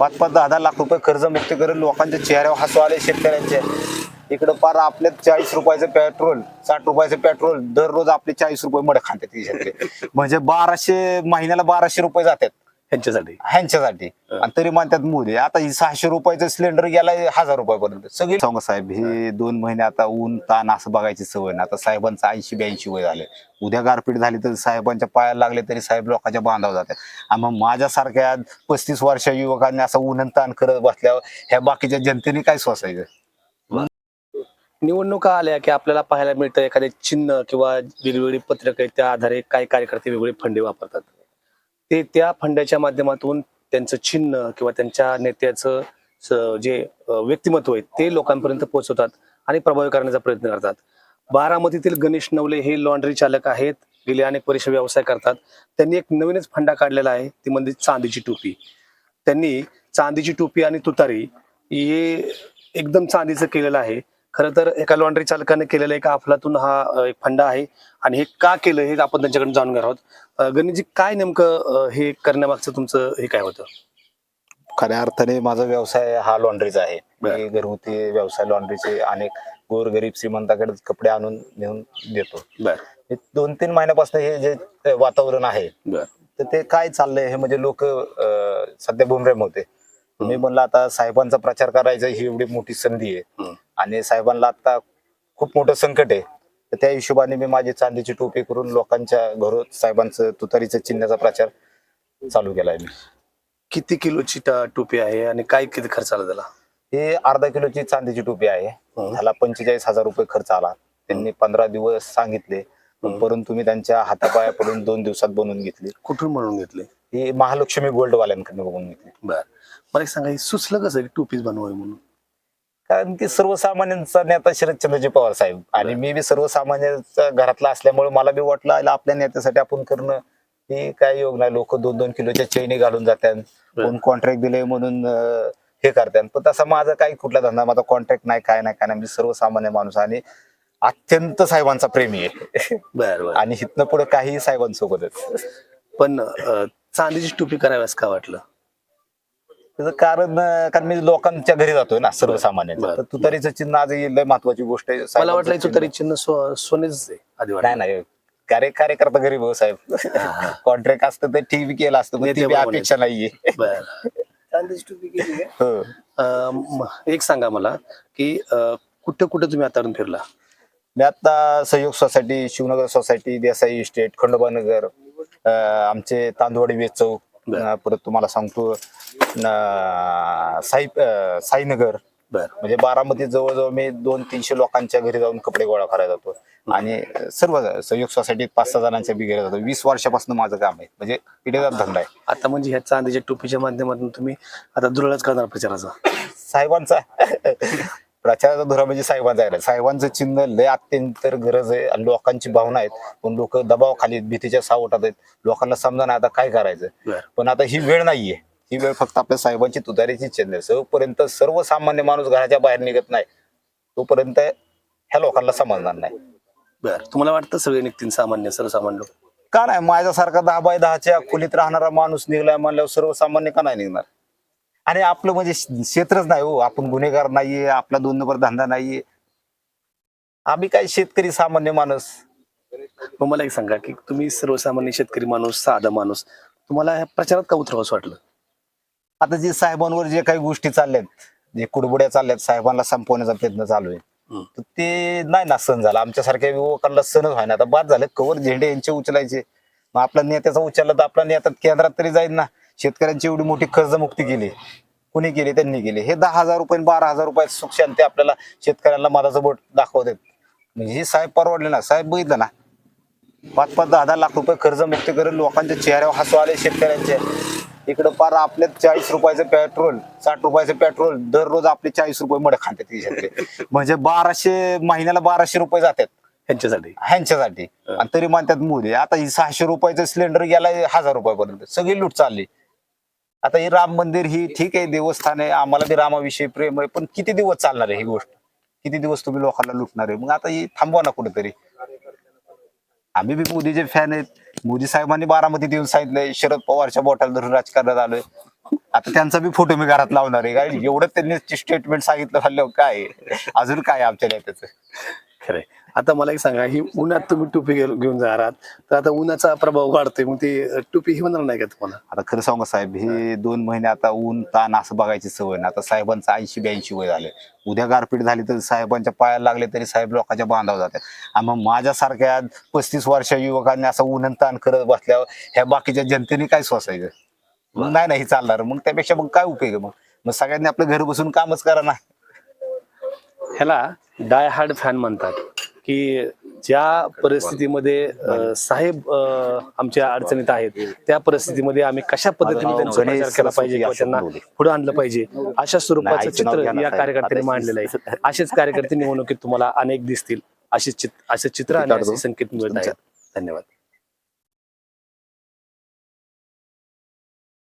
पाच पाच दहा दहा लाख रुपये कर्जमुक्ती करून लोकांच्या चेहऱ्यावर हसू आले शेतकऱ्यांचे. इकडं पार आपल्या चाळीस रुपयाचं पेट्रोल साठ रुपयाचं पेट्रोल दररोज आपले चाळीस रुपये मड खातात म्हणजे बाराशे महिन्याला बाराशे रुपये जातात. ह्यांच्यासाठी. ह्यांच्यासाठी. आणि तरी म्हणतात मोदी आता ही सहाशे रुपयाचं सिलेंडर गेला हजार रुपयापर्यंत. सगळी सांगा साहेब हे दोन महिने आता ऊन ताण असं बघायची सवय ना आता साहेबांचं ऐंशी ब्याऐंशी वय झाले उद्या गारपीट झाली तर साहेबांच्या पायाला लागले तरी साहेब लोकांच्या बांधावर जातात. आणि मग माझ्यासारख्या पस्तीस वर्ष युवकांनी असं ऊन ताण करत बसल्यावर ह्या बाकीच्या जनतेने काय सोसायचं? निवडणुका आल्या की आपल्याला पाहायला मिळतं एखादे चिन्ह किंवा वेगवेगळी पत्रक त्या आधारे काही कार्यकर्ते वेगवेगळे फंडे वापरतात. ते त्या फंडाच्या माध्यमातून त्यांचं चिन्ह किंवा त्यांच्या नेत्याचं जे व्यक्तिमत्व आहे ते लोकांपर्यंत पोहोचवतात आणि प्रभावी करण्याचा प्रयत्न करतात. बारामतीतील गणेश नवले हे लॉन्ड्री चालक आहेत. गेले अनेक वर्ष व्यवसाय करतात. त्यांनी एक नवीनच फंडा काढलेला आहे. ती म्हणजे चांदीची टोपी. त्यांनी चांदीची टोपी आणि तुतारी हे एकदम चांदीचं केलेलं आहे. खरं तर एका लॉन्ड्री चालकाने केलेलं एक अफलातून हा एक फंडा आहे. आणि हे का केलं हे आपण त्यांच्याकडून जाणून घेणार आहोत. गणेशजी काय नेमकं हे करण्यामागचं तुमचं हे काय होतं? खऱ्या अर्थाने माझा व्यवसाय हा लॉन्ड्रीचा आहे. मी घरगुती व्यवसाय लॉन्ड्रीचे अनेक गोरगरीब श्रीमंताकडे कपडे आणून नेऊन देतो. दोन तीन महिन्यापासून हे जे वातावरण आहे तर ते काय चाललंय हे म्हणजे लोक सध्या बुमरेम होते. मी म्हणलं आता साहेबांचा प्रचार करायचा ही एवढी मोठी संधी आहे. आणि साहेबांना आता खूप मोठं संकट आहे. तर त्या हिशोबाने मी माझी चांदीची टोपी करून लोकांच्या घरो साहेबांचं तुतारीचं चिन्हाचा प्रचार चालू केलाय मी. किती किलोची टोपी आहे आणि काय किती खर्च आला त्याला? हे अर्धा किलोची चांदीची टोपी आहे. त्याला पंचेचाळीस हजार रुपये खर्च आला. त्यांनी पंधरा दिवस सांगितले. परंतु मी त्यांच्या हातापाया पडून दोन दिवसात बनवून घेतली. कुठून म्हणून घेतले? ही महालक्ष्मी गोल्ड वाल्यांकडून बघून घेतली. बर. मला एक सांगा सुचलं कसं की टोपीच बनवावी म्हणून? कारण की सर्वसामान्यांचा नेता शरदचंद्रजी पवार साहेब. आणि मी बी सर्वसामान्यांच्या घरातला असल्यामुळे मला बी वाटलं आयला आपल्या नेत्यासाठी आपण करणं हे काय योग नाही. लोक दोन दोन किलोच्या चैनी घालून जातात कोण कॉन्ट्रॅक्ट दिले म्हणून हे करतात पण तसा माझा काही कुठला धंदा माझा कॉन्ट्रॅक्ट नाही काय नाही काय नाही. मी सर्वसामान्य माणूस आणि अत्यंत साहेबांचा प्रेमी आहे. बर आणि हिथनं पुढे काही साहेबांसोबतच. पण चांदीची टोपी कराव्यास का वाटलं? त्याचं कारण कारण मी लोकांच्या घरी जातोय ना सर्वसामान्य बरं. तर तुतारीचं चिन्ह आज ही लय महत्वाची गोष्ट आहे मला वाटलं चिन्ह- तरी चिन्ह सो- सोनेच आहे आधी नाही वाटलं नाही कार्य कार्यकर्ता गरीब हो साहेब हा. कॉन्ट्रॅक्ट असतं तर ठीक बी केलं असतं पण ती बी नेत्याप्रमाणे. अपेक्षा नाहीये बर हो. अं, म- एक सांगा मला की अं, कुठं कुठं तुम्ही आतापर्यंत फिरला मी आता Sahyog society Shivnagar society Desai estate Khandobanagar अं, आमचे तांदवाडी वेच चौक बरं. अं, परत तुम्हाला सांगतो साई अं, साईनगर. बर. म्हणजे बारामती जवळजवळ मी दोन तीनशे लोकांच्या घरी जाऊन कपडे गोळा करायला जातो. आणि सर्व सहयोग सोसायटीत पाच सहा जणांच्या बी घरी जातो. वीस वर्षापासून माझं काम आहे. म्हणजे पिढीचा धंदा आहे. आता म्हणजे ह्या चांदीच्या टोपीच्या माध्यमातून तुम्ही आता दुरळच करणार प्रचाराचा. साहेबांचा. प्रचाराचा धोरण म्हणजे साहेबांचा आहे साहेबांचं चिन्ह लय अत्यंत गरज आहे आणि लोकांची भावना आहेत. पण लोक दबावाखाली आहेत, भीतीच्या सावटात आहेत. लोकांना समजा ना आता काय करायचं. पण आता ही वेळ नाहीये. ही वेळ फक्त आपल्या साहेबांची तुतारीची चिन्ह आहे. जोपर्यंत सर्वसामान्य माणूस घराच्या बाहेर निघत नाही तोपर्यंत ह्या लोकांना समजणार नाही. बर. तुम्हाला वाटतं सगळे निघतील सामान्य सर्वसामान्य लोक? का नाही? माझ्यासारखा दहा बाय दहाच्या खोलीत राहणारा माणूस निघलाय म्हणल्यावर सर्वसामान्य का नाही निघणार? आणि आपलं म्हणजे क्षेत्रच नाही हो. आपण गुन्हेगार नाहीये आपला दोन नंबर धंदा नाहीये. आम्ही काय शेतकरी सामान्य माणूस. मग मला एक सांगा की तुम्ही सर्वसामान्य शेतकरी माणूस साधा माणूस तुम्हाला ह्या प्रचारात का उतरावंसं वाटलं? आता जे साहेबांवर जे काही गोष्टी चालल्यात जे कुडबुड्या चालल्यात साहेबांना संपवण्याचा प्रयत्न चालू आहे. तर ते नाही ना सण झाला. आमच्यासारख्या युवकांना सणच व्हायना. आता बाद झालं कवर झेंडे यांचे उचलायचे. मग आपला नेत्याचा उचलला तर आपला नेता केंद्रात तरी जाईल ना. शेतकऱ्यांची एवढी मोठी कर्जमुक्ती केली कुणी केली त्यांनी केली हे दहा हजार रुपये बारा हजार रुपये सुख शांती आपल्याला शेतकऱ्यांना मधाचं बोट दाखवतात. म्हणजे हे साहेब परवडले ना? साहेब बघितलं ना? पाच पाच दहा दहा लाख रुपये कर्जमुक्ती करून लोकांच्या चेहऱ्यावर हसू आले शेतकऱ्यांचे. इकडं पार आपल्या चाळीस रुपयाचं पेट्रोल साठ रुपयाचं पेट्रोल दररोज आपले चाळीस रुपये मड खाते खिशातले म्हणजे बाराशे महिन्याला बाराशे रुपये जातात. ह्यांच्यासाठी. ह्यांच्यासाठी. आणि तरी म्हणतात मोदी आता ही सहाशे रुपयाचं सिलेंडर गेला हजार रुपयापर्यंत. सगळी लूट चालली. आता हे राम मंदिर ही ठीक आहे देवस्थान आहे. आम्हाला बी रामाविषयी प्रेम आहे पण किती दिवस चालणार आहे ही गोष्ट? किती दिवस तुम्ही लोकांना लुटणार आहे? मग आता ही थांबवा ना कुठेतरी. आम्ही बी मोदीचे फॅन आहेत. मोदी साहेबांनी बारामतीत येऊन सांगितलंय शरद पवारच्या बोटाला धरून राजकारणात आलोय. आता त्यांचा बी फोटो मी घरात लावणार आहे. काय एवढं त्यांनी स्टेटमेंट सांगितलं झालं काय अजून काय आमच्या नेत्याचं? खरंय. आता मला एक सांगा ही उन्हात तुम्ही टोपी घेऊन घेऊन जाणार आहात तर आता उन्हाचा प्रभाव वाढतोय मग ती अं, टोपी ही होणार नाही का तुम्हाला? आता खरं सांगू का साहेब हे दोन महिने आता ऊन ताण असं बघायची सवय नाही. आता साहेबांचं ऐंशी ब्याऐंशी वय झाले उद्या गारपीट झाली तर साहेबांच्या पायाला लागले तरी साहेब लोकांच्या बांधावर जातात. आणि मग माझ्यासारख्या पस्तीस वर्षा युवकांनी असं ऊन ताण करत बसल्यावर ह्या बाकीच्या जनतेने काय सोसायचं? मग नाही नाही चालणार. मग त्यापेक्षा मग काय उपयोग आहे मग? मग सगळ्यांनी आपलं घर बसून कामच करा ना. ह्याला डाय हार्ड फॅन म्हणतात. की ज्या परिस्थितीमध्ये साहेब आमच्या अडचणीत आहेत त्या परिस्थितीमध्ये आम्ही कशा पद्धतीने त्यांचा प्रचार केला पाहिजे किंवा त्यांना. पुढे आणलं पाहिजे अशा स्वरूपाचं चित्र या. कार्यकर्त्यांनी मांडलेलं आहे. असेच कार्यकर्ते निवडणुकीत तुम्हाला अनेक दिसतील. असे चित्र असे चित्र आणि असे संकेत मिळत आहेत. धन्यवाद.